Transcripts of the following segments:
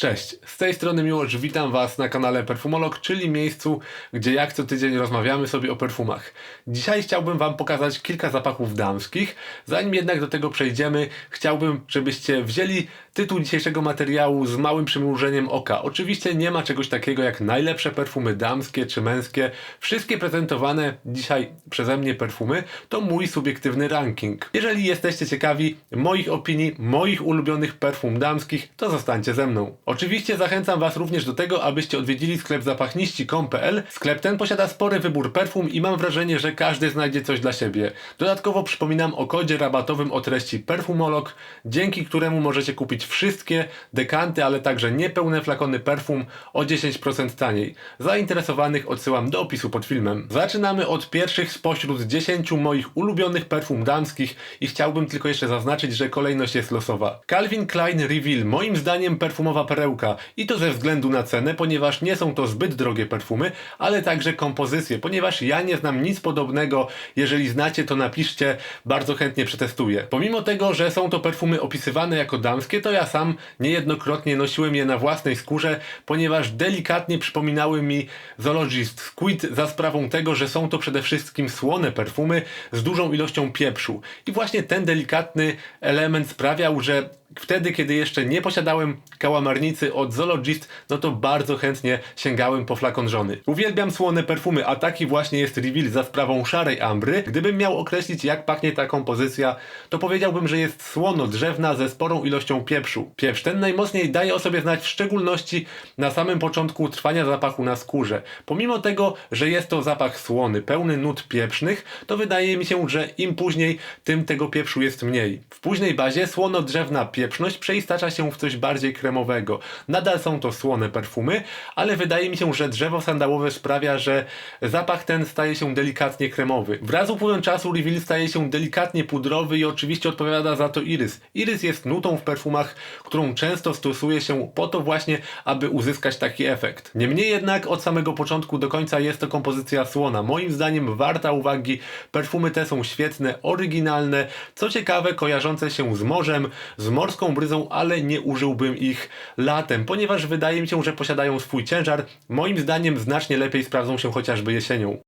Cześć, z tej strony Miłosz, witam Was na kanale Perfumolog, czyli miejscu, gdzie jak co tydzień rozmawiamy sobie o perfumach. Dzisiaj chciałbym Wam pokazać kilka zapachów damskich. Zanim jednak do tego przejdziemy, chciałbym, żebyście wzięli tytuł dzisiejszego materiału z małym przymrużeniem oka. Oczywiście nie ma czegoś takiego jak najlepsze perfumy damskie czy męskie. Wszystkie prezentowane dzisiaj przeze mnie perfumy to mój subiektywny ranking. Jeżeli jesteście ciekawi moich opinii, moich ulubionych perfum damskich, to zostańcie ze mną. Oczywiście zachęcam Was również do tego, abyście odwiedzili sklep zapachniści.com.pl. Sklep ten posiada spory wybór perfum i mam wrażenie, że każdy znajdzie coś dla siebie. Dodatkowo przypominam o kodzie rabatowym o treści perfumolog, dzięki któremu możecie kupić wszystkie dekanty, ale także niepełne flakony perfum o 10% taniej. Zainteresowanych odsyłam do opisu pod filmem. Zaczynamy od pierwszych spośród 10 moich ulubionych perfum damskich i chciałbym tylko jeszcze zaznaczyć, że kolejność jest losowa. Calvin Klein Reveal, moim zdaniem perfumowa perełka i to ze względu na cenę, ponieważ nie są to zbyt drogie perfumy, ale także kompozycje, ponieważ ja nie znam nic podobnego. Jeżeli znacie, to napiszcie, bardzo chętnie przetestuję. Pomimo tego, że są to perfumy opisywane jako damskie, to ja sam niejednokrotnie nosiłem je na własnej skórze, ponieważ delikatnie przypominały mi Zoologist Squid za sprawą tego, że są to przede wszystkim słone perfumy z dużą ilością pieprzu. I właśnie ten delikatny element sprawiał, że wtedy, kiedy jeszcze nie posiadałem kałamarnicy od Zoologist, no to bardzo chętnie sięgałem po flakon żony. Uwielbiam słone perfumy, a taki właśnie jest reveal za sprawą szarej ambry. Gdybym miał określić, jak pachnie ta kompozycja, to powiedziałbym, że jest słono-drzewna ze sporą ilością pieprzu. Pieprz ten najmocniej daje o sobie znać w szczególności na samym początku trwania zapachu na skórze. Pomimo tego, że jest to zapach słony, pełny nut pieprznych, to wydaje mi się, że im później, tym tego pieprzu jest mniej. W późnej bazie słono-drzewna pieprzność przeistacza się w coś bardziej kremowego. Nadal są to słone perfumy, ale wydaje mi się, że drzewo sandałowe sprawia, że zapach ten staje się delikatnie kremowy. Wraz z upływem czasu reveal staje się delikatnie pudrowy i oczywiście odpowiada za to irys. Irys jest nutą w perfumach, którą często stosuje się po to właśnie, aby uzyskać taki efekt. Niemniej jednak od samego początku do końca jest to kompozycja słona. Moim zdaniem warta uwagi. Perfumy te są świetne, oryginalne, co ciekawe kojarzące się z morzem, z morską bryzą, ale nie użyłbym ich latem, ponieważ wydaje mi się, że posiadają swój ciężar. Moim zdaniem znacznie lepiej sprawdzą się chociażby jesienią.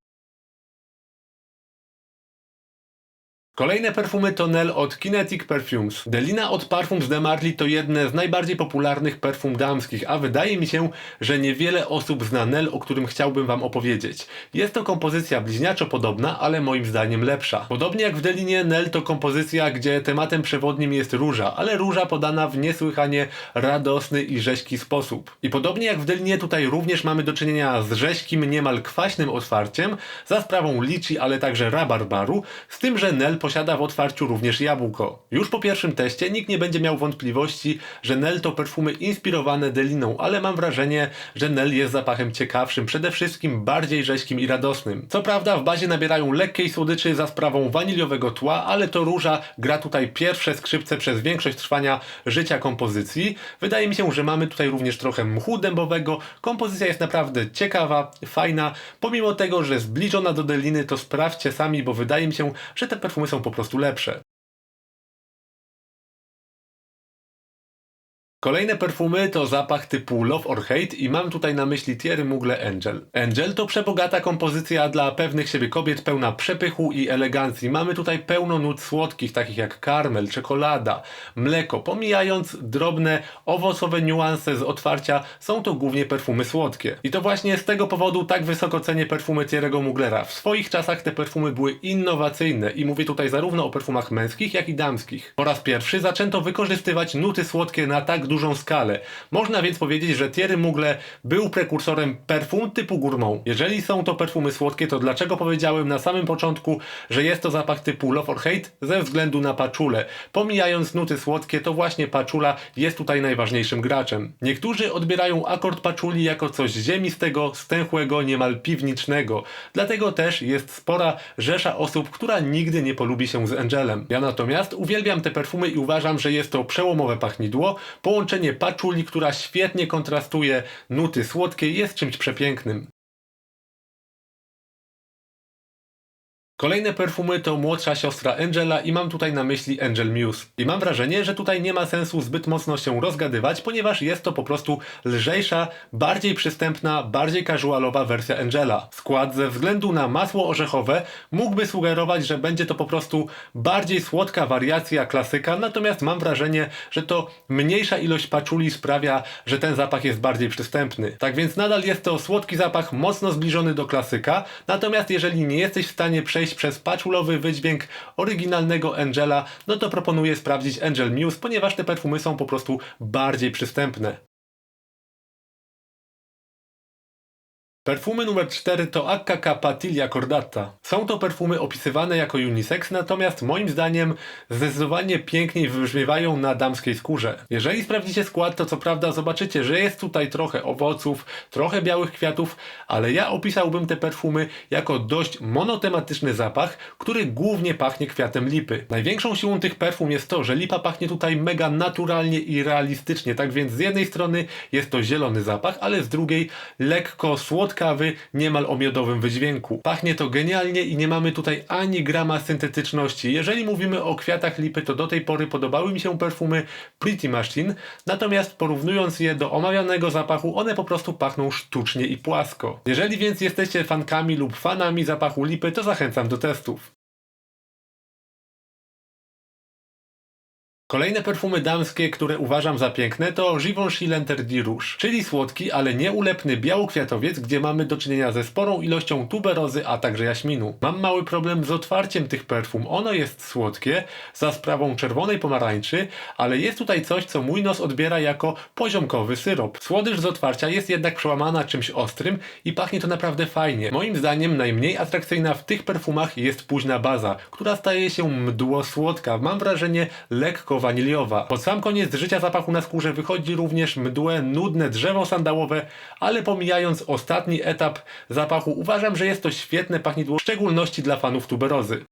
Kolejne perfumy to Nel od Kinetic Perfumes. Delina od Parfums de Marly to jedne z najbardziej popularnych perfum damskich, a wydaje mi się, że niewiele osób zna Nel, o którym chciałbym wam opowiedzieć. Jest to kompozycja bliźniaczo podobna, ale moim zdaniem lepsza. Podobnie jak w Delinie, Nel to kompozycja, gdzie tematem przewodnim jest róża, ale róża podana w niesłychanie radosny i rzeźki sposób. I podobnie jak w Delinie, tutaj również mamy do czynienia z rzeźkim, niemal kwaśnym otwarciem, za sprawą liczy, ale także rabarbaru, z tym, że Nel posiada w otwarciu również jabłko. Już po pierwszym teście nikt nie będzie miał wątpliwości, że Nel to perfumy inspirowane Deliną, ale mam wrażenie, że Nel jest zapachem ciekawszym, przede wszystkim bardziej rzeźkim i radosnym. Co prawda w bazie nabierają lekkiej słodyczy za sprawą waniliowego tła, ale to róża gra tutaj pierwsze skrzypce przez większość trwania życia kompozycji. Wydaje mi się, że mamy tutaj również trochę mchu dębowego. Kompozycja jest naprawdę ciekawa, fajna. Pomimo tego, że zbliżona do Deliny, to sprawdźcie sami, bo wydaje mi się, że te perfumy są po prostu lepsze. Kolejne perfumy to zapach typu Love or Hate i mam tutaj na myśli Thierry Mugler Angel. Angel to przebogata kompozycja dla pewnych siebie kobiet pełna przepychu i elegancji. Mamy tutaj pełno nut słodkich takich jak karmel, czekolada, mleko. Pomijając drobne owocowe niuanse z otwarcia, są to głównie perfumy słodkie. I to właśnie z tego powodu tak wysoko cenię perfumy Thierry'ego Muglera. W swoich czasach te perfumy były innowacyjne i mówię tutaj zarówno o perfumach męskich, jak i damskich. Po raz pierwszy zaczęto wykorzystywać nuty słodkie na tak dużą skalę. Można więc powiedzieć, że Thierry Mugler był prekursorem perfum typu gourmand. Jeżeli są to perfumy słodkie, to dlaczego powiedziałem na samym początku, że jest to zapach typu love or hate? Ze względu na paczulę. Pomijając nuty słodkie, to właśnie paczula jest tutaj najważniejszym graczem. Niektórzy odbierają akord paczuli jako coś ziemistego, stęchłego, niemal piwniczego. Dlatego też jest spora rzesza osób, która nigdy nie polubi się z Angelem. Ja natomiast uwielbiam te perfumy i uważam, że jest to przełomowe pachnidło. Połączenie paczuli, która świetnie kontrastuje nuty słodkie, jest czymś przepięknym. Kolejne perfumy to młodsza siostra Angela i mam tutaj na myśli Angel Muse. I mam wrażenie, że tutaj nie ma sensu zbyt mocno się rozgadywać, ponieważ jest to po prostu lżejsza, bardziej przystępna, bardziej casualowa wersja Angela. Skład ze względu na masło orzechowe mógłby sugerować, że będzie to po prostu bardziej słodka wariacja klasyka, natomiast mam wrażenie, że to mniejsza ilość paczuli sprawia, że ten zapach jest bardziej przystępny. Tak więc nadal jest to słodki zapach, mocno zbliżony do klasyka, natomiast jeżeli nie jesteś w stanie przejść przez paczulowy wydźwięk oryginalnego Angela, no to proponuję sprawdzić Angel Muse, ponieważ te perfumy są po prostu bardziej przystępne. Perfumy numer 4 to Akka Patilia Cordata. Są to perfumy opisywane jako unisex, natomiast moim zdaniem zdecydowanie piękniej wybrzmiewają na damskiej skórze. Jeżeli sprawdzicie skład, to co prawda zobaczycie, że jest tutaj trochę owoców, trochę białych kwiatów, ale ja opisałbym te perfumy jako dość monotematyczny zapach, który głównie pachnie kwiatem lipy. Największą siłą tych perfum jest to, że lipa pachnie tutaj mega naturalnie i realistycznie, tak więc z jednej strony jest to zielony zapach, ale z drugiej lekko słodki kawy niemal o miodowym wydźwięku. Pachnie to genialnie i nie mamy tutaj ani grama syntetyczności. Jeżeli mówimy o kwiatach lipy, to do tej pory podobały mi się perfumy Pretty Machine, natomiast porównując je do omawianego zapachu, one po prostu pachną sztucznie i płasko. Jeżeli więc jesteście fankami lub fanami zapachu lipy, to zachęcam do testów. Kolejne perfumy damskie, które uważam za piękne to Givenchy L'Interdit Rouge, czyli słodki, ale nieulepny białokwiatowiec, gdzie mamy do czynienia ze sporą ilością tuberozy, a także jaśminu. Mam mały problem z otwarciem tych perfum. Ono jest słodkie, za sprawą czerwonej pomarańczy, ale jest tutaj coś, co mój nos odbiera jako poziomkowy syrop. Słodycz z otwarcia jest jednak przełamana czymś ostrym i pachnie to naprawdę fajnie. Moim zdaniem najmniej atrakcyjna w tych perfumach jest późna baza, która staje się mdło słodka. Mam wrażenie lekko waniliowa. Pod sam koniec życia zapachu na skórze wychodzi również mdłe, nudne drzewo sandałowe, ale pomijając ostatni etap zapachu uważam, że jest to świetne pachnidło, w szczególności dla fanów tuberozy.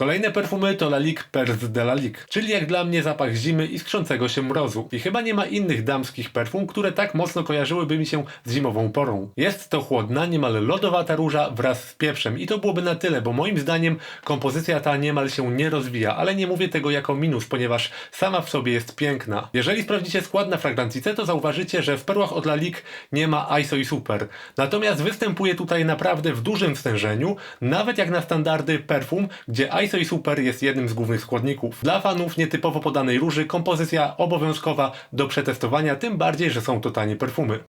Kolejne perfumy to Lalique Perse de Lalique, czyli jak dla mnie zapach zimy i skrzącego się mrozu. I chyba nie ma innych damskich perfum, które tak mocno kojarzyłyby mi się z zimową porą. Jest to chłodna, niemal lodowata róża wraz z pieprzem i to byłoby na tyle, bo moim zdaniem kompozycja ta niemal się nie rozwija, ale nie mówię tego jako minus, ponieważ sama w sobie jest piękna. Jeżeli sprawdzicie skład na fragrancyjce, to zauważycie, że w perłach od Lalique nie ma ISO i Super. Natomiast występuje tutaj naprawdę w dużym stężeniu, nawet jak na standardy perfum, gdzie ISO ISO i Super jest jednym z głównych składników. Dla fanów nietypowo podanej róży kompozycja obowiązkowa do przetestowania, tym bardziej, że są to tanie perfumy.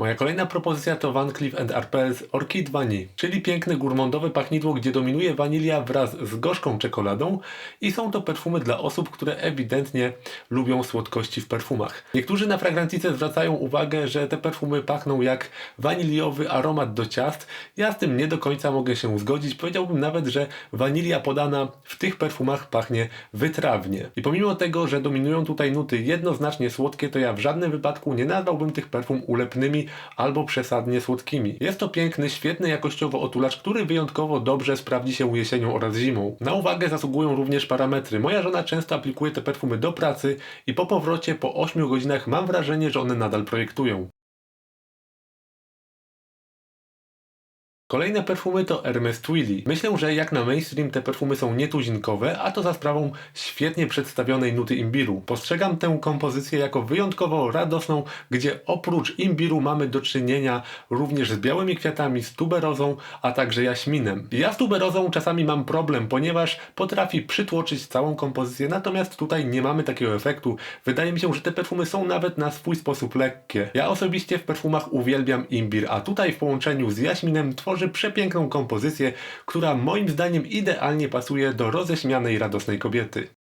Moja kolejna propozycja to Van Cleef Arpels Orchid Vanille, czyli piękne gourmandowe pachnidło, gdzie dominuje wanilia wraz z gorzką czekoladą i są to perfumy dla osób, które ewidentnie lubią słodkości w perfumach. Niektórzy na fragrantice zwracają uwagę, że te perfumy pachną jak waniliowy aromat do ciast. Ja z tym nie do końca mogę się zgodzić. Powiedziałbym nawet, że wanilia podana w tych perfumach pachnie wytrawnie. I pomimo tego, że dominują tutaj nuty jednoznacznie słodkie, to ja w żadnym wypadku nie nazwałbym tych perfum ulepnymi albo przesadnie słodkimi. Jest to piękny, świetny jakościowo otulacz, który wyjątkowo dobrze sprawdzi się jesienią oraz zimą. Na uwagę zasługują również parametry. Moja żona często aplikuje te perfumy do pracy i po powrocie po 8 godzinach mam wrażenie, że one nadal projektują. Kolejne perfumy to Hermes Twilly. Myślę, że jak na mainstream te perfumy są nietuzinkowe, a to za sprawą świetnie przedstawionej nuty imbiru. Postrzegam tę kompozycję jako wyjątkowo radosną, gdzie oprócz imbiru mamy do czynienia również z białymi kwiatami, z tuberozą, a także jaśminem. Ja z tuberozą czasami mam problem, ponieważ potrafi przytłoczyć całą kompozycję, natomiast tutaj nie mamy takiego efektu. Wydaje mi się, że te perfumy są nawet na swój sposób lekkie. Ja osobiście w perfumach uwielbiam imbir, a tutaj w połączeniu z jaśminem tworzy tworzy przepiękną kompozycję, która moim zdaniem idealnie pasuje do roześmianej, radosnej kobiety.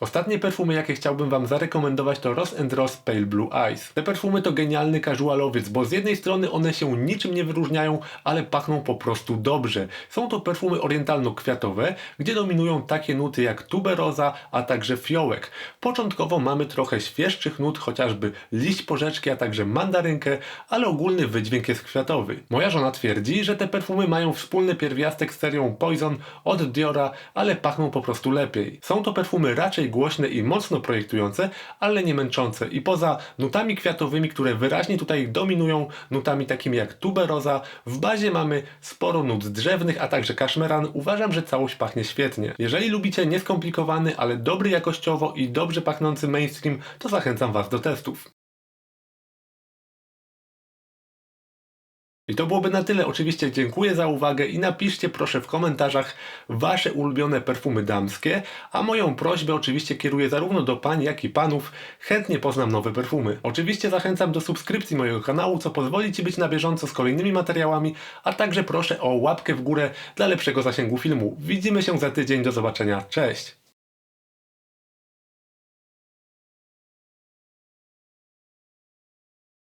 Ostatnie perfumy, jakie chciałbym Wam zarekomendować to Ross Ross Pale Blue Eyes. Te perfumy to genialny casualowiec, bo z jednej strony one się niczym nie wyróżniają, ale pachną po prostu dobrze. Są to perfumy orientalno-kwiatowe, gdzie dominują takie nuty jak tuberoza, a także fiołek. Początkowo mamy trochę świeższych nut, chociażby liść porzeczki, a także mandarynkę, ale ogólny wydźwięk jest kwiatowy. Moja żona twierdzi, że te perfumy mają wspólny pierwiastek z serią Poison od Diora, ale pachną po prostu lepiej. Są to perfumy raczej raczej głośne i mocno projektujące, ale nie męczące. I poza nutami kwiatowymi, które wyraźnie tutaj dominują, nutami takimi jak tuberoza, w bazie mamy sporo nut drzewnych, a także kaszmeran. Uważam, że całość pachnie świetnie. Jeżeli lubicie nieskomplikowany, ale dobry jakościowo i dobrze pachnący mainstream, to zachęcam Was do testów. I to byłoby na tyle. Oczywiście dziękuję za uwagę i napiszcie proszę w komentarzach wasze ulubione perfumy damskie, a moją prośbę oczywiście kieruję zarówno do pań, jak i panów. Chętnie poznam nowe perfumy. Oczywiście zachęcam do subskrypcji mojego kanału, co pozwoli Ci być na bieżąco z kolejnymi materiałami, a także proszę o łapkę w górę dla lepszego zasięgu filmu. Widzimy się za tydzień, do zobaczenia, cześć!